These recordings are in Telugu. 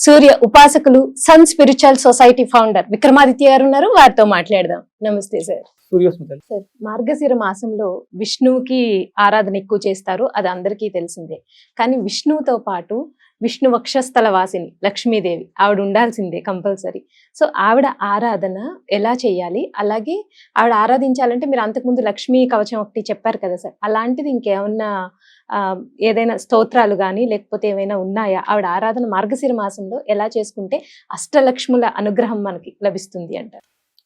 Surya ఉపాసకులు sun spiritual society founder Vikramaditya garu ఉన్నారు. వారితో మాట్లాడదాం. నమస్తే సార్. సార్ మార్గశిర మాసంలో విష్ణువుకి ఆరాధన ఎక్కువ చేస్తారు. అది అందరికీ తెలిసిందే. కానీ విష్ణువుతో పాటు విష్ణు వక్షస్థల వాసిని లక్ష్మీదేవి. ఆవిడ ఉండాల్సిందే కంపల్సరీ. సో ఆవిడ ఆరాధన ఎలా చేయాలి? అలాగే ఆవిడ ఆరాధించాలంటే మీరు అంతకుముందు లక్ష్మీ కవచం ఒకటి చెప్పారు కదా సార్. అలాంటిది ఇంకేమన్నా ఏదైనా స్తోత్రాలు కానీ లేకపోతే ఏమైనా ఉన్నాయా? ఆవిడ ఆరాధన మార్గశిర మాసంలో ఎలా చేసుకుంటే అష్టలక్ష్ముల అనుగ్రహం మనకి లభిస్తుంది అంటారు.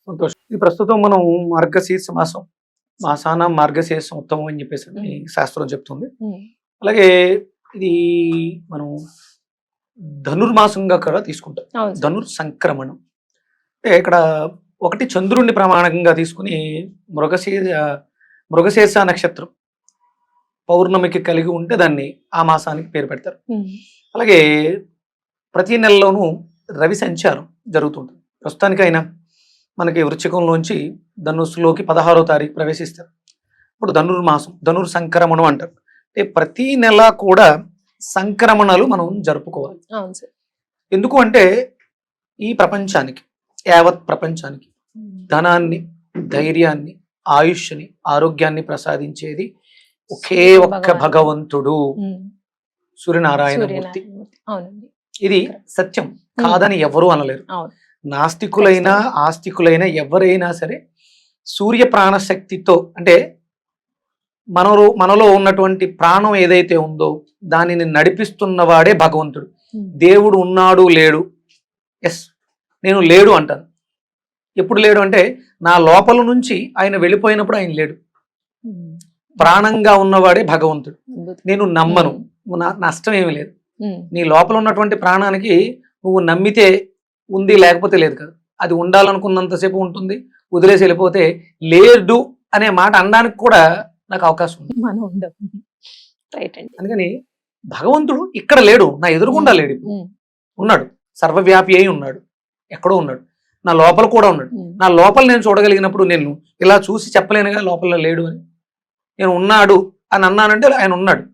సంతోషం. ఇది ప్రస్తుతం మనం మార్గశీర్ష మాసం మాసాన మార్గశీర్షం ఉత్తమం అని చెప్పేసి శాస్త్రం చెప్తుంది. అలాగే ఇది మనం ధనుర్మాసంగా కూడా తీసుకుంటాం అవును సార్. ధనుర్ సంక్రమణం అంటే ఇక్కడ ఒకటి చంద్రుణ్ణి ప్రమాణంగా తీసుకుని మృగశీర మృగశీర్ష నక్షత్రం పౌర్ణమికి కలిగి ఉంటే దాన్ని ఆ మాసానికి పేరు పెడతారు. అలాగే ప్రతి నెలలోనూ రవి సంచారం జరుగుతుంటుంది. ప్రస్తుతానికైనా మనకి వృశ్చికంలోంచి ధనుస్సులోకి పదహారో తారీఖు ప్రవేశిస్తారు. ఇప్పుడు ధనుర్మాసం ధనుర్ సంక్రమణం అంటారు. అంటే ప్రతి నెల కూడా సంక్రమణలు మనం జరుపుకోవాలి. ఎందుకు అంటే ఈ ప్రపంచానికి యావత్ ప్రపంచానికి ధనాన్ని ధైర్యాన్ని ఆయుష్ని ఆరోగ్యాన్ని ప్రసాదించేది ఒకే ఒక్క. భగవంతుడు. సూర్యనారాయణమూర్తి. ఇది సత్యం. కాదని ఎవరు అనలేరు. నాస్తికులైనా ఆస్తికులైనా ఎవరైనా సరే సూర్య ప్రాణశక్తితో అంటే మనలో మనలో ఉన్నటువంటి ప్రాణం ఏదైతే ఉందో దానిని నడిపిస్తున్నవాడే భగవంతుడు ఉమ్. దేవుడు ఉన్నాడు లేడు ఎస్ నేను లేడు అంటాను ఎప్పుడు లేడు అంటే నా లోపల నుంచి ఆయన వెళ్ళిపోయినప్పుడు ఆయన లేడు ఉమ్. ప్రాణంగా ఉన్నవాడే భగవంతుడు. నేను నమ్మను. నువ్వు నా నష్టం ఏమీ లేదు. నీ లోపల ఉన్నటువంటి ప్రాణానికి నువ్వు నమ్మితే ఉంది లేకపోతే లేదు కదా అది ఉండాలనుకున్నంతసేపు ఉంటుంది వదిలేసి వెళ్ళిపోతే లేదు అనే మాట అనడానికి కూడా నాకు అవకాశం ఉంది. మనం ఉండం రైట్ అండి. అందుకని భగవంతుడు ఇక్కడ లేడు నా ఎదురుగుండా లేడు. ఉన్నాడు. సర్వవ్యాపి అయి ఉన్నాడు. ఎక్కడో ఉన్నాడు. నా లోపల కూడా ఉన్నాడు. నా లోపల నేను చూడగలిగినప్పుడు నేను ఇలా చూసి చెప్పలేనుగా లోపల లేడు అని. నేను ఉన్నాడు అని అన్నానంటే ఆయన ఉన్నాడు.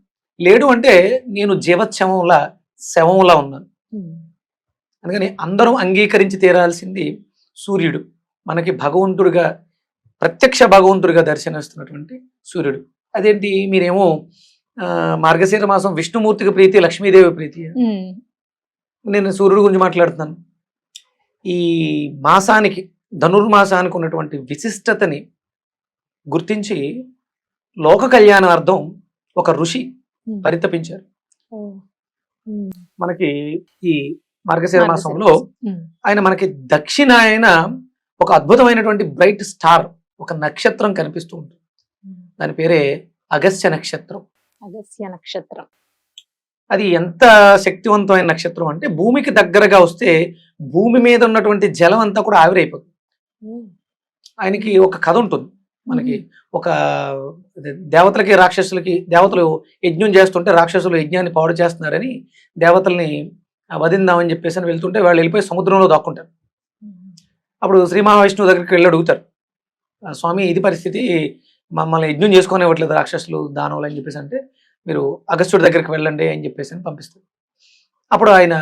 లేడు అంటే నేను జీవశవంలా శవంలా ఉన్నాను. అందుకని అందరం అంగీకరించి తీరాల్సింది సూర్యుడు. మనకి భగవంతుడిగా ప్రత్యక్ష భగవంతుడిగా దర్శనమిస్తున్నటువంటి సూర్యుడు అదేంటి మీరేమో మార్గశీర మాసం విష్ణుమూర్తికి ప్రీతి లక్ష్మీదేవి ప్రీతి. నేను సూర్యుడి గురించి మాట్లాడుతున్నాను ఈ మాసానికి ధనుర్మాసానికి ఉన్నటువంటి విశిష్టతని గుర్తించి లోక కళ్యాణార్థం ఒక ఋషి. పరితపించారు. మనకి ఈ మార్గశీర మాసంలో. ఆయన మనకి దక్షిణాయన ఒక అద్భుతమైనటువంటి బ్రైట్ స్టార్ ఒక నక్షత్రం కనిపిస్తూ ఉంటుంది. దాని పేరే అగస్త్య నక్షత్రం. అగస్త్య నక్షత్రం. అది ఎంత శక్తివంతమైన నక్షత్రం అంటే భూమికి దగ్గరగా వస్తే భూమి మీద ఉన్నటువంటి జలం అంతా కూడా ఆవిరైపోతుంది. ఆయనకి ఒక కథ ఉంటుంది. మనకి ఒక దేవతలకి రాక్షసులకి దేవతలు యజ్ఞం చేస్తుంటే రాక్షసులు యజ్ఞాన్ని పాడు చేస్తున్నారని దేవతల్ని ఆ, వధిందామని చెప్పేసి అని వెళ్తుంటే వాళ్ళు వెళ్ళిపోయి సముద్రంలో దాక్కుంటారు. అప్పుడు శ్రీ మహావిష్ణువు దగ్గరికి వెళ్ళి అడుగుతారు. "ఆ, స్వామి ఇది పరిస్థితి మమ్మల్ని యజ్ఞం చేసుకొని ఇవ్వట్లేదు రాక్షసులు దానవులు అని చెప్పేసి అంటే మీరు అగస్త్యుడి దగ్గరికి వెళ్ళండి అని చెప్పేసి అని పంపిస్తారు. అప్పుడు ఆయన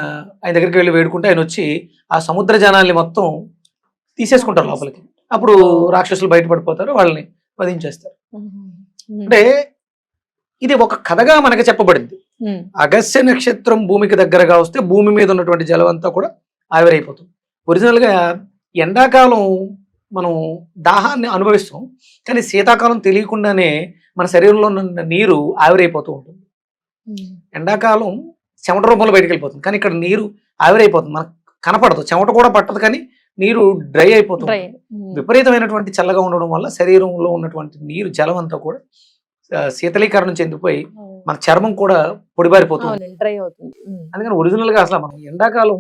ఆయన దగ్గరికి వెళ్ళి వేడుకుంటే ఆయన వచ్చి ఆ సముద్ర జనాల్ని మొత్తం తీసేసుకుంటారు లోపలికి. అప్పుడు రాక్షసులు బయటపడిపోతారు వాళ్ళని వధించేస్తారు. అంటే ఇది ఒక కథగా మనకి చెప్పబడింది. ఉమ్. అగస్త్య నక్షత్రం భూమికి దగ్గరగా వస్తే భూమి మీద ఉన్నటువంటి జలం అంతా కూడా ఆవిరైపోతుంది. ఒరిజినల్గా ఎండాకాలం మనం దాహాన్ని అనుభవిస్తాం. కానీ శీతాకాలం తెలియకుండానే మన శరీరంలో ఉన్న నీరు ఆవిరైపోతూ ఉంటుంది. ఎండాకాలం చెమట రూపంలో బయటకు వెళ్ళిపోతుంది. కానీ ఇక్కడ నీరు ఆవిరైపోతుంది. మనకు కనపడదు. చెమట కూడా పట్టదు కానీ నీరు డ్రై అయిపోతుంది డ్రై. ఉమ్. విపరీతమైన చల్లగా ఉండడం వల్ల శరీరంలో ఉన్నటువంటి నీరు జలం అంతా కూడా శీతలీకరణం చెందిపోయి మన చర్మం కూడా పొడిబారిపోతుంది. డ్రై అవుతుంది. అందుకని ఒరిజినల్గా అసలు మనం ఎండాకాలం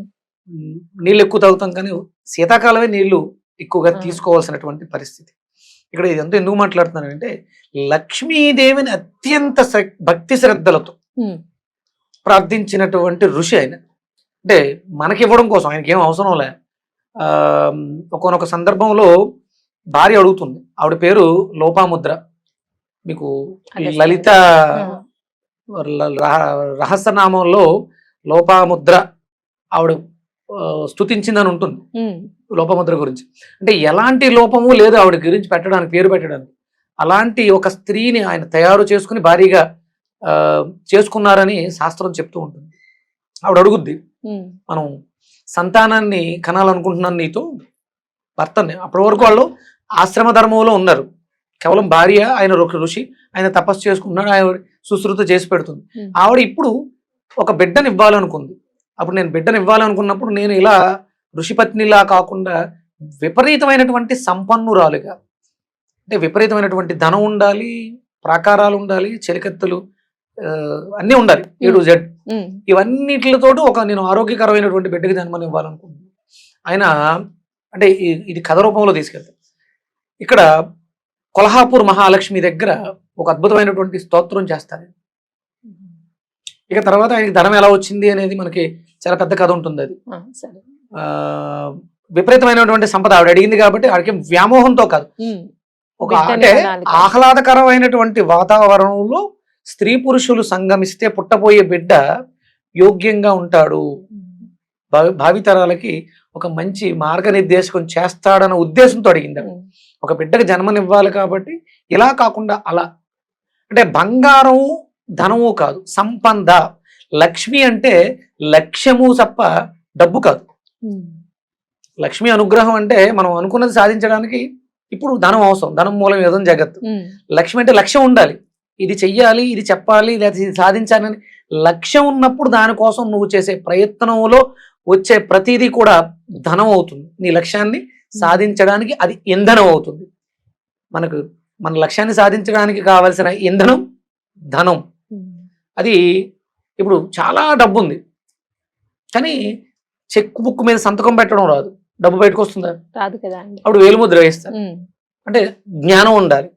నీళ్ళు ఎక్కువ తాగుతాం కానీ శీతాకాలమే నీళ్ళు ఎక్కువగా. తీసుకోవాల్సినటువంటి పరిస్థితి. ఇక్కడ ఇదంతా ఎందుకు మాట్లాడుతున్నానంటే లక్ష్మీదేవిని అత్యంత భక్తి శ్రద్ధలతో ప్రార్థించినటువంటి ఋషి ఆయన. అంటే మనకి ఇవ్వడం కోసం ఆయనకి ఏం అవసరం లే. ఒకనొక సందర్భంలో భార్య అడుగుతుంది. ఆవిడ పేరు లోపాముద్ర. మీకు. లలిత రహస్యనామంలో లోపాముద్ర ఆవిడ ఆ, స్తుతించిందని ఉంటుంది లోపముద్ర గురించి. అంటే ఎలాంటి లోపము లేదు ఆవిడ గురించి పెట్టడానికి పేరు పెట్టడానికి. అలాంటి ఒక స్త్రీని ఆయన తయారు చేసుకుని భారీగా ఆ, చేసుకున్నారని శాస్త్రం చెప్తూ ఉంటుంది. ఆవిడ అడుగుద్ది మనం సంతానాన్ని కనాలనుకుంటున్నాను నీతో? భర్తని. అప్పటి వరకు వాళ్ళు ఆశ్రమ ధర్మంలో ఉన్నారు. కేవలం భార్య ఆయన ఒక ఋషి ఆయన తపస్సు చేసుకుంటున్నాడు ఆయన సుశ్రుత చేసి పెడుతుంది. ఆవిడ ఇప్పుడు ఒక బిడ్డని ఇవ్వాలనుకుంది. అప్పుడు నేను బిడ్డని ఇవ్వాలనుకున్నప్పుడు నేను ఇలా ఋషిపత్నిలా కాకుండా విపరీతమైనటువంటి సంపన్నురాలుగా అంటే విపరీతమైనటువంటి ధనం ఉండాలి ప్రాకారాలు ఉండాలి చెలికత్తెలు అన్నీ ఉండాలి ఏ టు జెడ్. ఉమ్, ఇవన్నిటితోటి ఒక నేను ఆరోగ్యకరమైనటువంటి బిడ్డకి జన్మని ఇవ్వాలనుకుంటున్నాను ఆయన అంటే ఇది కథ రూపంలో తీసుకెళ్తాను ఇక్కడ కొల్హాపూర్ మహాలక్ష్మి దగ్గర ఒక అద్భుతమైనటువంటి స్తోత్రం చేస్తారు ఇక తర్వాత ఆయనకి ధనం ఎలా వచ్చింది అనేది మనకి చాలా పెద్ద కథ ఉంటుంది అది. ఆ, సరే. ఆ, విపరీతమైనటువంటి సంపద ఆవిడ అడిగింది కాబట్టి ఆవిడకి వ్యామోహంతో కాదు. ఒక అంటే. ఆహ్లాదకరమైనటువంటి వాతావరణంలో స్త్రీ పురుషులు సంగమిస్తే పుట్టబోయే బిడ్డ యోగ్యంగా ఉంటాడు. భావి భావితరాలకి ఒక మంచి మార్గనిర్దేశకం చేస్తాడన్న ఉద్దేశంతో అడిగింది ఒక బిడ్డకు జన్మనివ్వాలి కాబట్టి ఇలా కాకుండా అలా. అంటే బంగారం ధనము కాదు సంపద. లక్ష్మి అంటే లక్ష్యము తప్ప డబ్బు కాదు. లక్ష్మి అనుగ్రహం అంటే మనం అనుకున్నది సాధించడానికి ఇప్పుడు ధనం అవసరం. ధనం మూలం ఏదో జగత్తు. ఉమ్, లక్ష్యం అంటే లక్ష్యం ఉండాలి. ఇది చెయ్యాలి ఇది చెప్పాలి లేదా ఇది సాధించాలని లక్ష్యం ఉన్నప్పుడు దానికోసం నువ్వు చేసే ప్రయత్నంలో వచ్చే ప్రతిదీ కూడా ధనం అవుతుంది. నీ లక్ష్యాన్ని సాధించడానికి అది ఇంధనం అవుతుంది. మనకు మన లక్ష్యాన్ని సాధించడానికి కావలసిన ఇంధనం ధనం. అది ఇప్పుడు చాలా డబ్బు ఉంది కానీ చెక్ బుక్ మీద సంతకం పెట్టడం రాదు. డబ్బు బయటకు వస్తుందా? రాదు కదా అప్పుడు వేలుముద్ర వేస్తారు. అంటే జ్ఞానం ఉండాలి.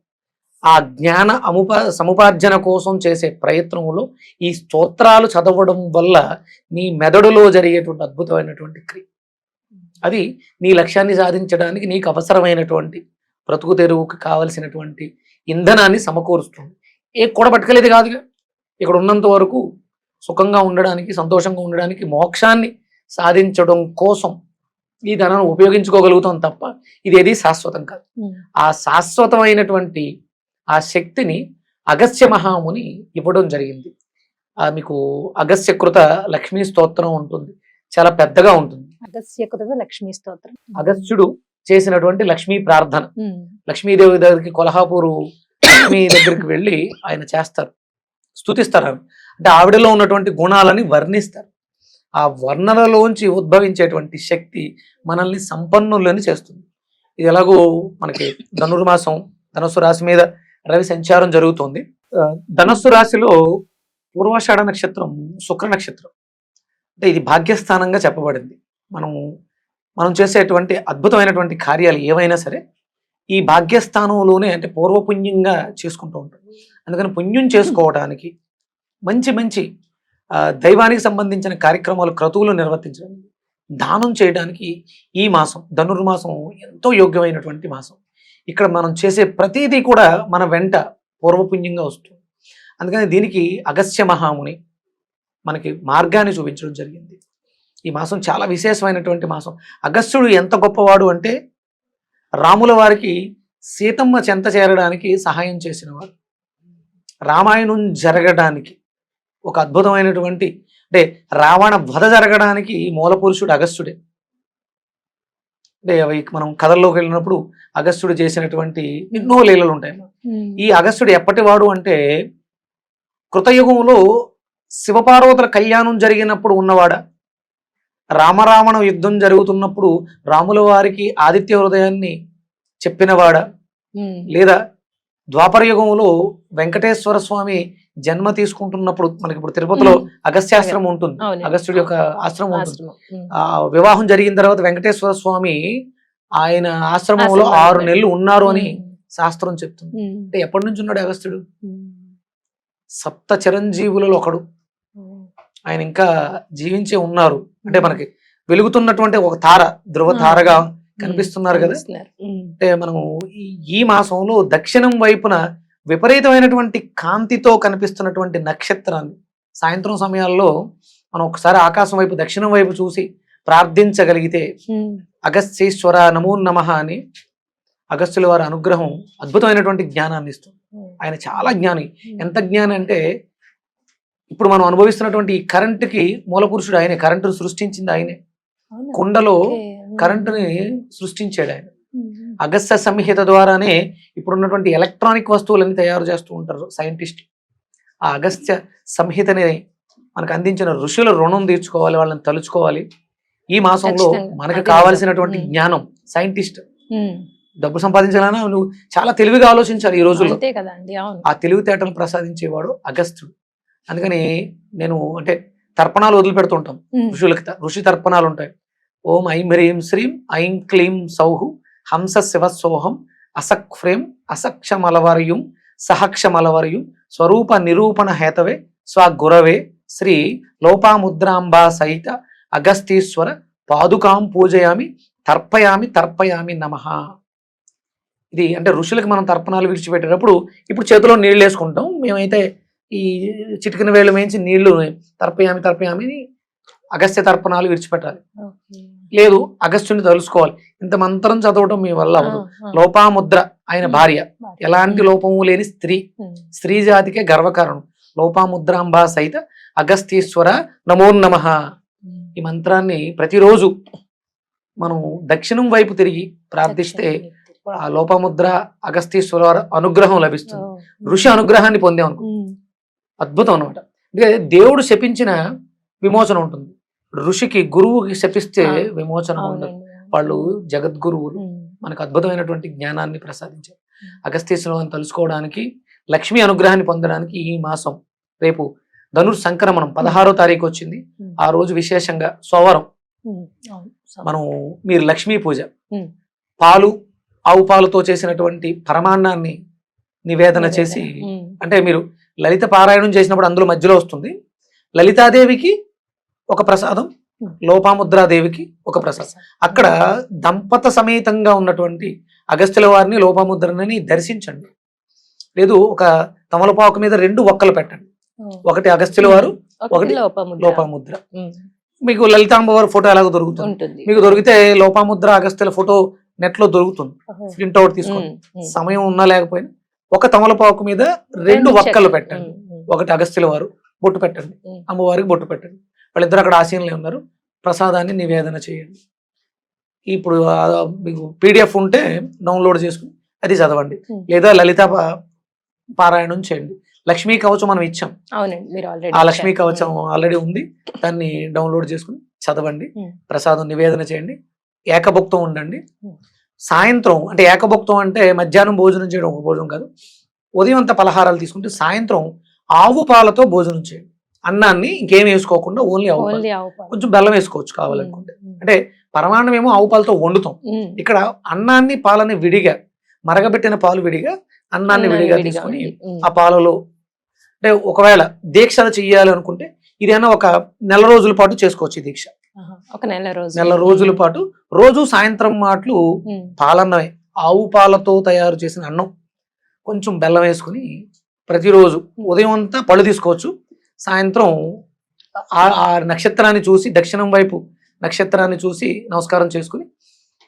ఆ జ్ఞాన అముప సముపార్జన కోసం చేసే ప్రయత్నంలో ఈ స్తోత్రాలు చదవడం వల్ల నీ మెదడులో జరిగేటువంటి అద్భుతమైనటువంటి క్రియ. అది నీ లక్ష్యాన్ని సాధించడానికి నీకు అవసరమైనటువంటి బ్రతుకు తెరువుకు కావలసినటువంటి ఇంధనాన్ని సమకూరుస్తుంది. ఏ కూడా పట్టుకెళ్ళేది కాదుగా. ఇక్కడ ఉన్నంత వరకు సుఖంగా ఉండడానికి సంతోషంగా ఉండడానికి మోక్షాన్ని సాధించడం కోసం ఈ ధనాన్ని ఉపయోగించుకోగలుగుతాం తప్ప ఇది ఏది శాశ్వతం కాదు. ఆ శాశ్వతమైనటువంటి ఆ శక్తిని అగస్త్య మహాముని ఇవ్వడం జరిగింది. ఆ మీకు అగస్త్యకృత లక్ష్మీ స్తోత్రం ఉంటుంది. చాలా పెద్దగా ఉంటుంది. అగస్త్య కృత లక్ష్మీ స్తోత్రం. అగస్త్యుడు చేసినటువంటి లక్ష్మీ ప్రార్థన. లక్ష్మీదేవి దగ్గరికి కొల్హాపూరు లక్ష్మీ దగ్గరికి వెళ్ళి ఆయన చేస్తారు. స్తుతిస్తారు ఆమె. అంటే ఆవిడలో ఉన్నటువంటి గుణాలని వర్ణిస్తారు. ఆ వర్ణనలోంచి ఉద్భవించేటువంటి శక్తి మనల్ని సంపన్నులని చేస్తుంది. ఇది ఎలాగో మనకి ధనుర్మాసం ధనుస్సు రాశి మీద రవి సంచారం జరుగుతుంది. ధనస్సు ధనుస్సు రాశిలో పూర్వాషాఢ నక్షత్రం శుక్ర నక్షత్రం. అంటే ఇది భాగ్యస్థానంగా చెప్పబడింది. మనం మనం చేసేటువంటి అద్భుతమైనటువంటి కార్యాలు ఏవైనా సరే ఈ భాగ్యస్థానంలోనే అంటే పూర్వపుణ్యంగా చేసుకుంటూ ఉంటాం. అందుకని పుణ్యం చేసుకోవడానికి మంచి మంచి దైవానికి సంబంధించిన కార్యక్రమాలు క్రతువులు నిర్వర్తించడానికి దానం చేయడానికి ఈ మాసం ధనుర్మాసం ఎంతో యోగ్యమైనటువంటి మాసం. ఇక్కడ మనం చేసే ప్రతిదీ కూడా మన వెంట పూర్వపుణ్యంగా వస్తుంది. అందుకని దీనికి అగస్త్య మహాముని మనకి మార్గాన్ని చూపించడం జరిగింది. ఈ మాసం చాలా విశేషమైనటువంటి మాసం. అగస్త్యుడు ఎంత గొప్పవాడు అంటే రాముల వారికి సీతమ్మ చెంత చేరడానికి సహాయం చేసినవాడు. రామాయణం జరగడానికి ఒక అద్భుతమైనటువంటి అంటే రావణ వధ జరగడానికి మూల పురుషుడు అగస్త్యుడే. అంటే అవి మనం కథల్లోకి వెళ్ళినప్పుడు అగస్త్యుడు చేసినటువంటి ఎన్నో లీలలు ఉంటాయి ఈ అగస్త్యుడు ఎప్పటివాడు అంటే కృతయుగంలో శివపార్వతుల కళ్యాణం జరిగినప్పుడు ఉన్నవాడా? రామరావణ యుద్ధం జరుగుతున్నప్పుడు రాముల వారికి ఆదిత్య హృదయాన్ని చెప్పినవాడా? లేదా ద్వాపర యుగంలో వెంకటేశ్వర స్వామి జన్మ తీసుకుంటున్నప్పుడు మనకి ఇప్పుడు తిరుపతిలో అగస్త్యాశ్రమం ఉంటుంది. అగస్త్యుడి యొక్క ఆశ్రమం ఉంటుంది. ఆ వివాహం జరిగిన తర్వాత వెంకటేశ్వర స్వామి ఆయన ఆశ్రమంలో ఆరు. నెలలు ఉన్నారు అని శాస్త్రం చెప్తుంది. అంటే ఎప్పటి నుంచి ఉన్నాడు అగస్త్యుడు? సప్త చిరంజీవులలో ఒకడు. ఆయన ఇంకా జీవించే ఉన్నారు. అంటే మనకి వెలుగుతున్నటువంటి ఒక తార ధ్రువ తారగా కనిపిస్తున్నారు కదా? అంటే మనము ఈ- మాసంలో దక్షిణం వైపున విపరీతమైనటువంటి కాంతితో కనిపిస్తున్నటువంటి నక్షత్రాన్ని సాయంత్రం సమయాల్లో మనం ఒకసారి ఆకాశం వైపు దక్షిణం వైపు చూసి ప్రార్థించగలిగితే అగస్త్యేశ్వర నమో నమ అని అగస్త్యుల వారి అనుగ్రహం అద్భుతమైనటువంటి జ్ఞానాన్ని ఇస్తుంది. ఆయన చాలా జ్ఞాని. ఎంత జ్ఞాని అంటే ఇప్పుడు మనం అనుభవిస్తున్నటువంటి ఈ కరెంటుకి మూల పురుషుడు ఆయనే కరెంటును సృష్టించింది ఆయనే? కుండలో కరెంటుని సృష్టించాడు ఆయన. ఉమ్, అగస్త్య సంహిత ద్వారానే ఇప్పుడున్నటువంటి ఎలక్ట్రానిక్ వస్తువులన్నీ తయారు చేస్తూ ఉంటారు సైంటిస్ట్. ఆ అగస్త్య సంహితని మనకు అందించిన ఋషుల రుణం తీర్చుకోవాలి వాళ్ళని తలుచుకోవాలి. ఈ మాసంలో. మనకు కావాల్సినటువంటి. జ్ఞానం సైంటిస్ట్. డబ్బు సంపాదించాలన్నా నువ్వు చాలా తెలివిగా ఆలోచించాలి ఈ రోజుల్లో. ఆ తెలివితేటలు ప్రసాదించేవాడు అగస్త్యుడు. అందుకని నేను అంటే తర్పణాలు వదిలిపెడుతుంటాం. ఋషులకి ఋషి తర్పణాలు ఉంటాయి. ఓం ఐం హ్రీం శ్రీం ఐం క్లీం సౌహు హంస శివ సోహం అసక్ ఫ్రేం అసక్షమలవర్యుం సహక్షమలవర్యుం స్వరూప నిరూపణ హేతవే స్వగురవే శ్రీ లోపాముద్రాంబా సహిత అగస్తీశ్వర పాదుకాం పూజయామి తర్పయామి తర్పయామి నమః. ఇది అంటే ఋషులకు మనం తర్పణాలు విడిచిపెట్టేటప్పుడు ఇప్పుడు చేతిలో నీళ్ళు వేసుకుంటాం. మేమైతే ఈ చిటికిన వేలు మేయించి నీళ్ళు తర్పయామి తర్పయామి అగస్త్య తర్పణాలు విడిచిపెట్టాలి. లేదు అగస్త్యుని తలుసుకోవాలి ఇంత మంత్రం చదవటం మీ వల్ల అవ్వదు. లోపాముద్ర ఆయన. భార్య. ఎలాంటి లోపము లేని స్త్రీ. స్త్రీ జాతికే గర్వకారణం. లోపాముద్రాంబా సహిత అగస్తీశ్వర నమో నమ. ఉమ్. ఈ మంత్రాన్ని ప్రతిరోజు మనం దక్షిణం వైపు తిరిగి ప్రార్థిస్తే ఆ లోపముద్ర అగస్తీశ్వర వారి అనుగ్రహం లభిస్తుంది. ఋషి అనుగ్రహాన్ని పొందాం అనుకో అద్భుతం అనమాట ఎందుకంటే దేవుడు శపించిన విమోచన ఉంటుంది. ఋషికి గురువుకి శపిస్తే విమోచన ఉండదు. వాళ్ళు జగద్గురువులు మనకు అద్భుతమైనటువంటి జ్ఞానాన్ని ప్రసాదించారు. అగస్తీశ్వరుని తెలుసుకోవడానికి లక్ష్మీ అనుగ్రహాన్ని పొందడానికి ఈ మాసం రేపు ధనుర్ సంక్రమణం పదహారో తారీఖు వచ్చింది. ఆ రోజు విశేషంగా సోమవారం మనం మీరు లక్ష్మీ పూజ. పాలు ఆవు పాలతో చేసినటువంటి పరమాన్నాన్ని నివేదన చేసి అంటే మీరు లలిత పారాయణం చేసినప్పుడు అందులో మధ్యలో వస్తుంది. లలితాదేవికి ఒక ప్రసాదం. లోపాముద్రాదేవికి ఒక ప్రసాదం అక్కడ దంపత సమేతంగా ఉన్నటువంటి అగస్త్యుల వారిని లోపాముద్రని దర్శించండి లేదు ఒక తమలపాకు మీద రెండు ఒక్కలు పెట్టండి. ఒకటి అగస్త్యుల వారు ఒకటి లోపముద్ర. మీకు లలితాంబ వారి ఫోటో ఎలాగో దొరుకుతుంది మీకు దొరికితే లోపాముద్ర అగస్త్యుల ఫోటో నెట్లో దొరుకుతుంది. ప్రింట్ అవుట్ తీసుకోండి. సమయం ఉన్నా లేకపోయినా ఒక తమలపాకు మీద రెండు ఒక్కలు. పెట్టండి ఒకటి అగస్త్యుల వారు బొట్టు పెట్టండి. అమ్మవారికి బొట్టు పెట్టండి వాళ్ళిద్దరు అక్కడ ఆశయంలో ఉన్నారు. ప్రసాదాన్ని నివేదన చేయండి. ఇప్పుడు మీకు పీడిఎఫ్ ఉంటే డౌన్లోడ్ చేసుకుని అది చదవండి. లేదా లలిత పారాయణం చేయండి. లక్ష్మీ కవచం మనం ఇచ్చాం. అవునండి ఆ లక్ష్మీ కవచం ఆల్రెడీ ఉంది. దాన్ని డౌన్లోడ్ చేసుకుని చదవండి. ప్రసాదం నివేదన చేయండి. ఏకభుక్తం ఉండండి. సాయంత్రం అంటే ఏకభుక్తం అంటే మధ్యాహ్నం భోజనం చేయడం ఒక భోజనం కాదు. ఉదయం అంతా పలహారాలు తీసుకుంటే సాయంత్రం ఆవు పాలతో భోజనం చేయండి. అన్నాన్ని ఇంకేం వేసుకోకుండా ఓన్లీ ఆవు. కొంచెం బెల్లం వేసుకోవచ్చు కావాలనుకుంటే. అంటే పరమాన్నం ఏమో ఆవు పాలతో వండుతాం. ఇక్కడ అన్నాన్ని పాలని విడిగా మరగబెట్టిన పాలు విడిగా అన్నాన్ని విడిగా తీసుకొని ఆ పాలలో అంటే ఒకవేళ దీక్షలు చెయ్యాలి అనుకుంటే ఇదైనా ఒక నెల రోజుల పాటు చేసుకోవచ్చు ఈ దీక్ష. ఒక నెల రోజు నెల రోజుల పాటు రోజు సాయంత్రం మాటలు పాలన్నమే. ఆవు పాలతో తయారు చేసిన అన్నం. కొంచెం బెల్లం వేసుకుని ప్రతిరోజు ఉదయం అంతా పళ్ళు తీసుకోవచ్చు. సాయంత్రం ఆ- నక్షత్రాన్ని చూసి దక్షిణం వైపు నక్షత్రాన్ని చూసి నమస్కారం చేసుకుని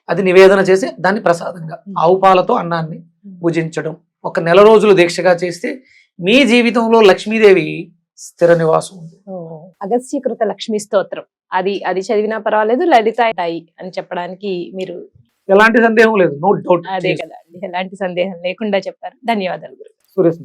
అది నివేదన చేసి దాన్ని ప్రసాదంగా ఆవు పాలతో అన్నాన్ని భుజించడం. ఒక నెల రోజులు దీక్షగా చేస్తే మీ జీవితంలో లక్ష్మీదేవి స్థిర నివాసం ఉంది. ఓ, అగస్త్యకృత లక్ష్మీ స్తోత్రం. అది అది చదివినా పర్వాలేదు లలిత అని చెప్పడానికి మీరు ఎలాంటి సందేహం లేదు. నో డౌట్ అదే కదా ఎలాంటి సందేహం లేకుండా చెప్పారు. ధన్యవాదాలు సురేష్